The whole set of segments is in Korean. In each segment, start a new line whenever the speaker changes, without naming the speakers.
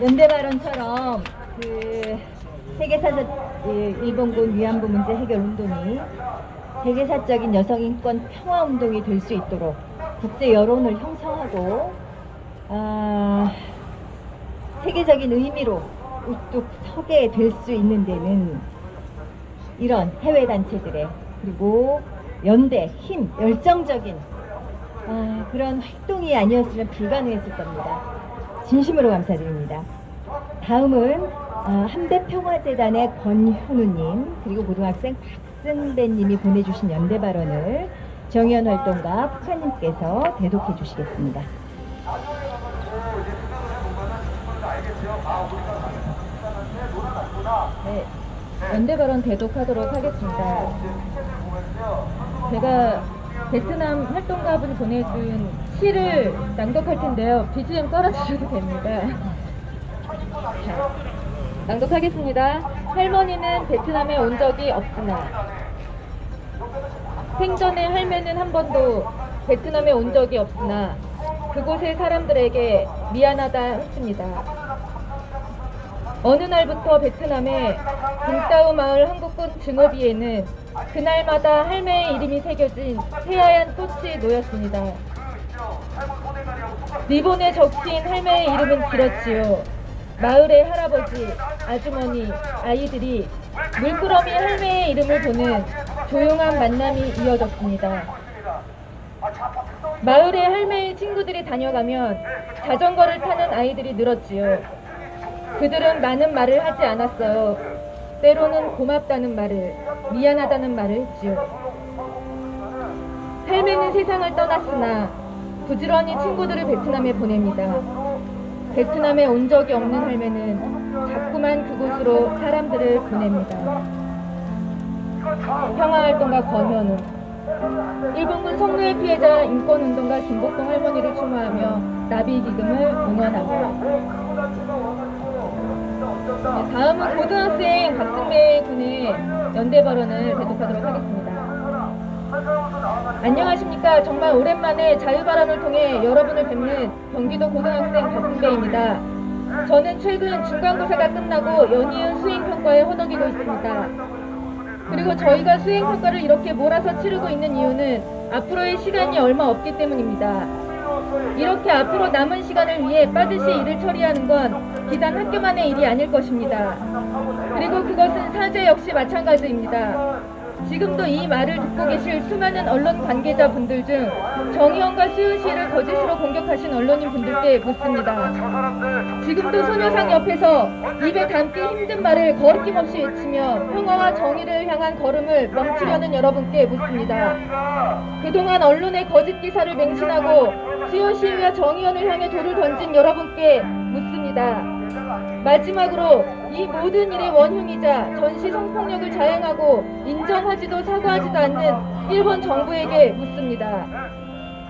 연대 발언처럼 그 세계사적 예, 일본군 위안부 문제 해결 운동이 세계사적인 여성 인권 평화 운동이 될 수 있도록 국제 여론을 형성하고 아, 세계적인 의미로 우뚝 서게 될 수 있는 데는 이런 해외 단체들의 그리고 연대 힘 열정적인 아, 그런 활동이 아니었으면 불가능했을 겁니다. 진심으로 감사드립니다. 다음은 아, 한대평화재단의 권현우님 그리고 고등학생 박승배님이 보내주신 연대 발언을 정의원 활동가 북한님께서 대독해 주시겠습니다.
네, 연대 발언 대독하도록 하겠습니다. 제가 베트남 활동가분이 보내준 시를 낭독할 텐데요. BGM 깔아주셔도 됩니다. 자, 낭독하겠습니다. 할머니는 베트남에 온 적이 없으나 생전에 할매는 한 번도 베트남에 온 적이 없으나 그곳의 사람들에게 미안하다 했습니다. 어느 날부터 베트남의 붕따우 마을 한국군 증오비에는 그날마다 할매의 이름이 새겨진 새하얀 꽃이 놓였습니다. 리본에 적힌 할매의 이름은 길었지요. 마을의 할아버지, 아주머니, 아이들이 물끄러미 할매의 이름을 보는 조용한 만남이 이어졌습니다. 마을에 할매의 친구들이 다녀가면 자전거를 타는 아이들이 늘었지요. 그들은 많은 말을 하지 않았어요. 때로는 고맙다는 말을, 미안하다는 말을 했지요. 할매는 세상을 떠났으나 부지런히 친구들을 베트남에 보냅니다. 베트남에 온 적이 없는 할매는 자꾸만 그곳으로 사람들을 보냅니다. 평화활동가 권현우 일본군 성노예 피해자 인권운동가 김복동 할머니를 추모하며 나비 기금을 응원합니다. 네, 다음은 고등학생 박승배 군의 연대 발언을 대독하도록 하겠습니다. 안녕하십니까. 정말 오랜만에 자유발언을 통해 여러분을 뵙는 경기도 고등학생 박승배입니다. 저는 최근 중간고사가 끝나고 연이은 수행평가에 허덕이고 있습니다. 그리고 저희가 수행평가를 이렇게 몰아서 치르고 있는 이유는 앞으로의 시간이 얼마 없기 때문입니다. 이렇게 앞으로 남은 시간을 위해 빠듯이 일을 처리하는 건 비단 학교만의 일이 아닐 것입니다. 그리고 그것은 사제 역시 마찬가지입니다. 지금도 이 말을 듣고 계실 수많은 언론 관계자분들 중 정의원과 수윤 씨를 거짓으로 공격하신 언론인 분들께 묻습니다. 지금도 소녀상 옆에서 입에 담기 힘든 말을 거리낌없이 외치며 평화와 정의를 향한 걸음을 멈추려는 여러분께 묻습니다. 그동안 언론의 거짓 기사를 맹신하고 수요 씨와 정의원을 향해 돌을 던진 여러분께 묻습니다. 마지막으로 이 모든 일의 원흉이자 전시 성폭력을 자행하고 인정하지도 사과하지도 않는 일본 정부에게 묻습니다.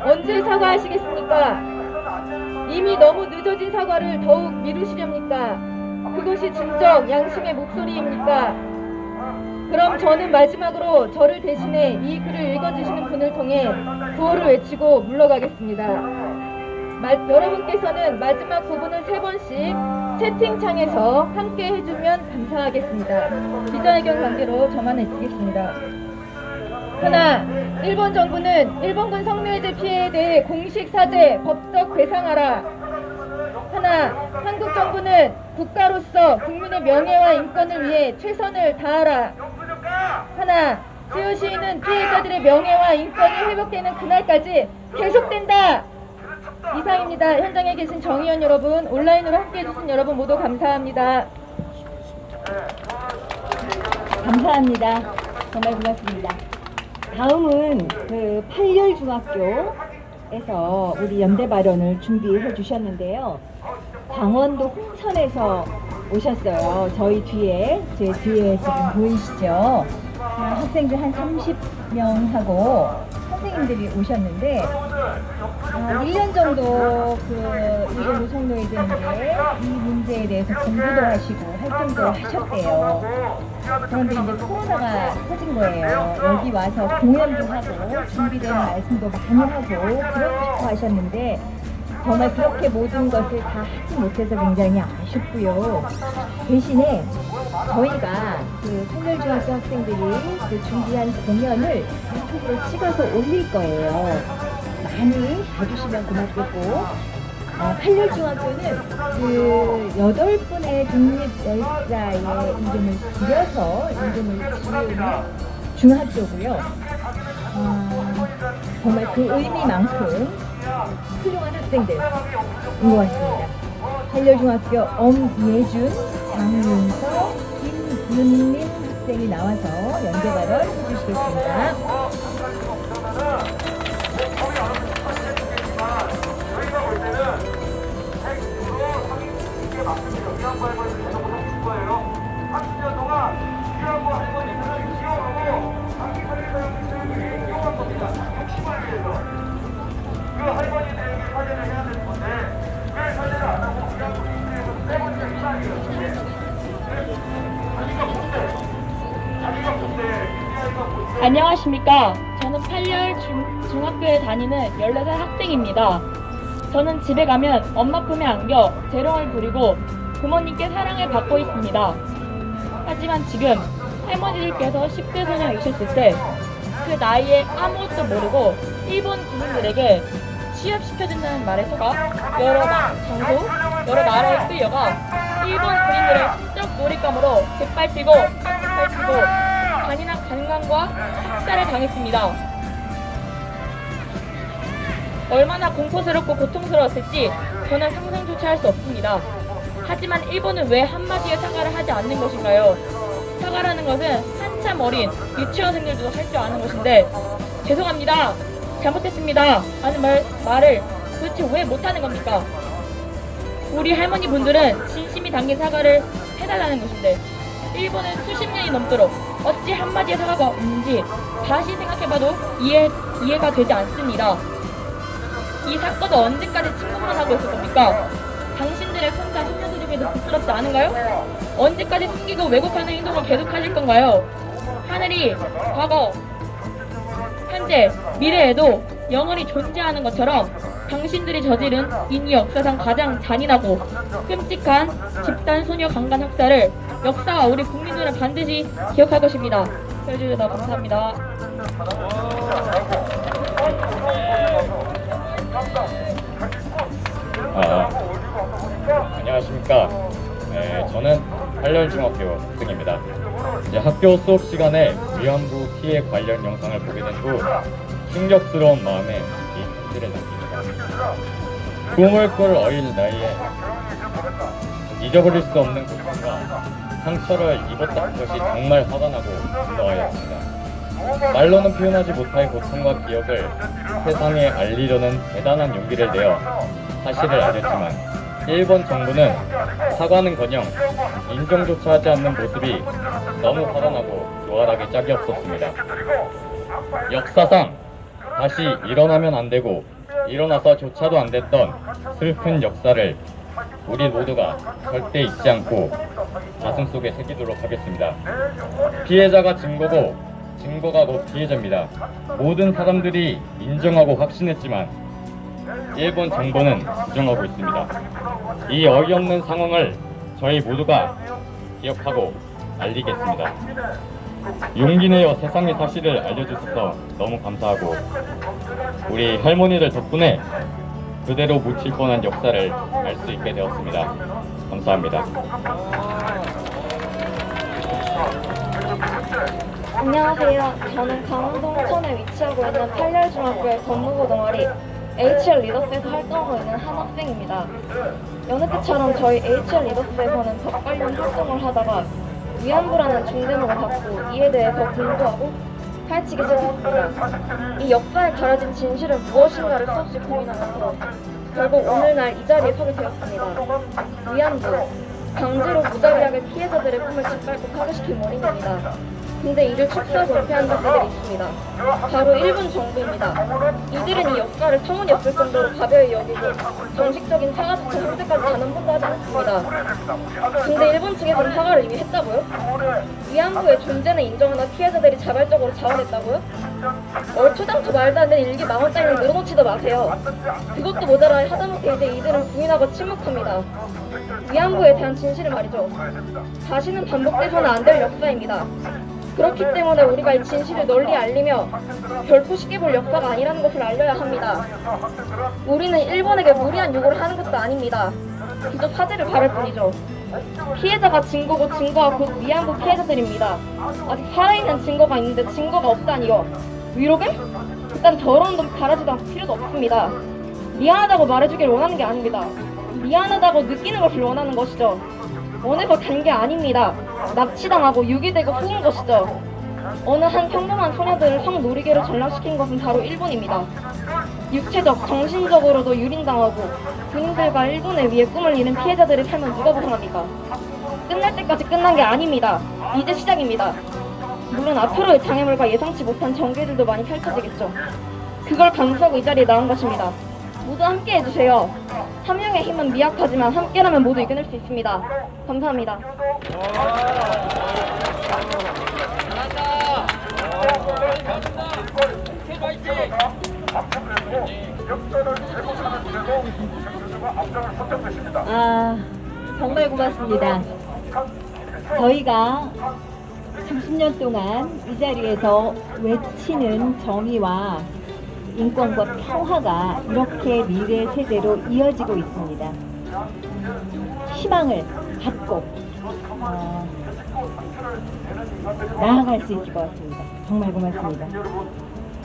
언제 사과하시겠습니까? 이미 너무 늦어진 사과를 더욱 미루시렵니까? 그것이 진정 양심의 목소리입니까? 그럼 저는 마지막으로 저를 대신해 이 글을 읽어주시는 분을 통해 구호를 외치고 물러가겠습니다. 마- 여러분께서는 마지막 부분을 세 번씩 채팅창에서 함께 해주면 감사하겠습니다. 기자회견 관계로 저만 해주겠습니다. 하나, 일본 정부는 일본군 성노예제 피해에 대해 공식 사죄, 법적 배상하라. 하나, 한국 정부는 국가로서 국민의 명예와 인권을 위해 최선을 다하라. 하나, 수요 시위는 피해자들의 명예와 인권이 회복되는 그날까지 계속된다. 이상입니다. 현장에 계신 정의원 여러분, 온라인으로 함께해 주신 여러분 모두 감사합니다.
감사합니다. 정말 고맙습니다. 다음은 그 8열 중학교에서 우리 연대 발언을 준비해 주셨는데요. 강원도 홍천에서 오셨어요. 저희 뒤에, 제 뒤에 지금 보이시죠? 그 학생들 한 30명하고 선생님들이 오셨는데, 아, 1년 정도 그 일본 노송노예제인데 이 문제에 대해서 공부도 하시고 활동도 하셨대요. 그런데 이제 코로나가 터진 거예요. 여기 와서 공연도 하고 준비된 말씀도 많이 하고 그러고 싶어 하셨는데 정말 그렇게 모든 것을 다 하지 못해서 굉장히 아쉽고요. 대신에 저희가 그 thanh 중학교 학생들이 그 준비한 공연을 유튜브로 찍어서 올릴 거예요. 많이 봐주시면 고맙겠고 어, 8열 중학교는 그 여덟 분의 독립 열사의 이름을 줄여서 이름을 지은 중학교고요. 어, 정말 그 의미만큼 훌륭한 학생들인 것 같습니다. 8열 중학교 엄예준, 장윤서, 김윤민 학생이 나와서 연대 발언 해주시겠습니다.
안녕하십니까. 저는 8열 중, 중학교에 다니는 14살 학생입니다. 저는 집에 가면 엄마 품에 안겨 재롱을 부리고 부모님께 사랑을 받고 있습니다. 하지만 지금 할머니들께서 10대 소녀이셨을 때 그 나이에 아무것도 모르고 일본 군인들에게 취업시켜준다는 말에 속아 여러 나- 장소, 여러 나라에 끌려가 일본 군인들의 적 놀잇감으로 짓밟히고 짓밟히고 잔인한 강간과 학살을 당했습니다. 얼마나 공포스럽고 고통스러웠을지 저는 상상조차 할 수 없습니다. 하지만 일본은 왜 한마디의 사과를 하지 않는 것인가요? 사과라는 것은 한참 어린 유치원생들도 할 줄 아는 것인데 죄송합니다. 잘못했습니다. 하는 말, 말을 도대체 왜 못하는 겁니까? 우리 할머니 분들은 진심이 담긴 사과를 해달라는 것인데 일본은 수십 년이 넘도록 어찌 한마디의 사과가 없는지 다시 생각해봐도 이해, 이해가 되지 않습니다. 이 사건은 언제까지 침묵만 하고 있을 겁니까? 당신들의 혼자 소녀들에게도 부끄럽지 않은가요? 언제까지 숨기고 왜곡하는 행동을 계속하실 건가요? 하늘이 과거, 현재, 미래에도 영원히 존재하는 것처럼 당신들이 저지른 인류 역사상 가장 잔인하고 끔찍한 집단 소녀 강간 학살을 역사와 우리 국민들은 반드시 기억할 것입니다. 해주셔서 감사합니다.
아, 안녕하십니까. 네, 저는 8년 중학교 학생입니다. 이제 학교 수업 시간에 위안부 피해 관련 영상을 보게 된 후 충격스러운 마음에 이 편지를 남깁니다. 꿈을 꿀 어린 나이에 잊어버릴 수 없는 고통과 상처를 입었다는 것이 정말 화가 나고 분노하였습니다. 말로는 표현하지 못할 고통과 기억을 세상에 알리려는 대단한 용기를 내어 사실을 알렸지만 일본 정부는 사과는커녕 인정조차 하지 않는 모습이 너무 화가 나고 요활하게 짝이 없었습니다. 역사상 다시 일어나면 안 되고 일어나서 조차도 안 됐던 슬픈 역사를 우리 모두가 절대 잊지 않고 가슴 속에 새기도록 하겠습니다. 피해자가 증거고 증거가 곧 피해자입니다. 모든 사람들이 인정하고 확신했지만 일본 정부는 부정하고 있습니다. 이 어이없는 상황을 저희 모두가 기억하고 알리겠습니다. 용기 내어 세상의 사실을 알려주셔서 너무 감사하고 우리 할머니들 덕분에 그대로 묻힐 뻔한 역사를 알 수 있게 되었습니다. 감사합니다.
안녕하세요. 저는 강원도 천에 위치하고 있는 8열 중학교의 법무부 동아리 HR 리더스에서 활동하고 있는 한 학생입니다. 여느 때처럼 저희 HR 리더스에서는 법 관련 활동을 하다가 위안부라는 중대목을 받고 이에 대해 더 공부하고 파헤치기 시작했습니다. 이 역사에 가려진 진실은 무엇인가를 수없이 고민하면서 결국 오늘날 이 자리에 서게 되었습니다. 위안부, 강제로 무자비하게 피해자들의 꿈을 짓밟고 파괴시킨 원인입니다. 근데 이를 축소하고 은폐한 자들이 있습니다. 바로 일본 정부입니다. 이들은 이 역사를 터무니 없을 정도로 가벼이 여기고 정식적인 사과조차 현재까지 단 한 번도 하지 않습니다. 근데 일본 측에서는 사과를 이미 했다고요? 위안부의 존재는 인정하나 피해자들이 자발적으로 자원했다고요? 얼토당토 말도 안 되는 일기 망원 따위는 늘어놓지도 마세요. 그것도 모자라 하다못해 이제 이들은 부인하고 침묵합니다. 위안부에 대한 진실을 말이죠. 다시는 반복돼서는 안 될 역사입니다. 그렇기 때문에 우리가 이 진실을 널리 알리며 결코 쉽게 볼 역사가 아니라는 것을 알려야 합니다. 우리는 일본에게 무리한 요구를 하는 것도 아닙니다. 그저 사죄를 바랄 뿐이죠. 피해자가 증거고 증거가 곧 위안부 피해자들입니다. 아직 살아있는 증거가 있는데 증거가 없다니요. 위로금? 일단 더러운 돈 바라지도 않고 필요도 없습니다. 미안하다고 말해주길 원하는 게 아닙니다. 미안하다고 느끼는 것을 원하는 것이죠. 원해서 간게 아닙니다. 납치당하고 유기되고 속은 것이죠. 어느 한 평범한 소녀들을 성놀이개로 전락시킨 것은 바로 일본입니다. 육체적, 정신적으로도 유린당하고 군인들과 일본에 위해 꿈을 이는 피해자들의 삶은 누가 보상합니까? 끝날 때까지 끝난 게 아닙니다. 이제 시작입니다. 물론 앞으로의 장애물과 예상치 못한 전개들도 많이 펼쳐지겠죠. 그걸 감수하고 이 자리에 나온 것입니다. 모두 함께 해주세요. 한 명의 힘은 미약하지만 함께라면 모두 이겨낼 수 있습니다. 감사합니다.
아, 정말 고맙습니다. 저희가 30년 동안 이 자리에서 외치는 정의와 인권과 평화가 이렇게 미래 세대로 이어지고 있습니다. 희망을 갖고 어, 나아갈 수 있을 것 같습니다. 정말 고맙습니다.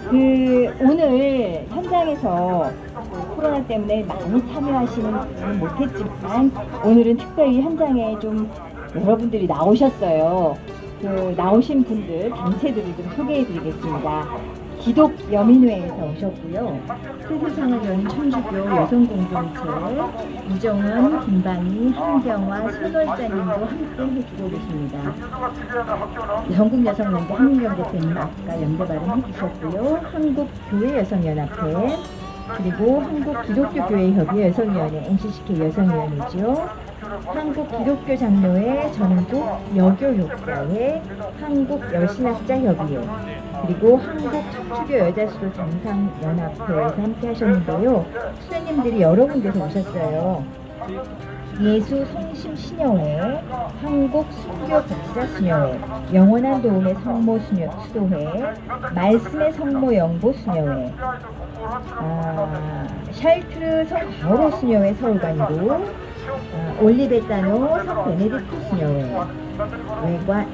그 오늘 현장에서 그 코로나 때문에 많이 참여하시는 못했지만 오늘은 특별히 현장에 좀 여러분들이 나오셨어요. 그 나오신 분들 단체들을 좀 소개해드리겠습니다. 기독 여민회에서 오셨고요. 세세상을 여는 천주교 여성공동체 이정원, 김방희, 한경화, 손월자님도 함께 해주고 계십니다. 전국 여성연대 한일영 대표님 아까 연대 발언 해주셨고요. 한국교회여성연합회 그리고 한국기독교교회협의 여성위원회 NCCK 여성위원회죠. 한국 기독교 장로회 전국 여교육과회 한국여신학자 협의회 그리고 한국 척추교 여자수도 정상 연합회에서 함께 하셨는데요. 수녀님들이 여러 군데서 오셨어요. 예수 성심 신여회, 한국 순교 복자 수녀회, 영원한 도움의 성모 수녀 수도회, 말씀의 성모 영보 수녀회, 아, 샬트르 성 바오로 수녀회 서울관이고, 아, 올리베타노 성 베네딕토 수녀회, 외관,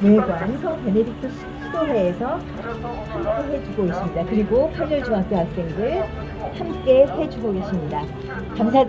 외관 성 베네딕토 수도회에서 함께 해주고 있습니다. 그리고 8절 중학교 학생들 함께 해주고 계십니다. 감사드립니다.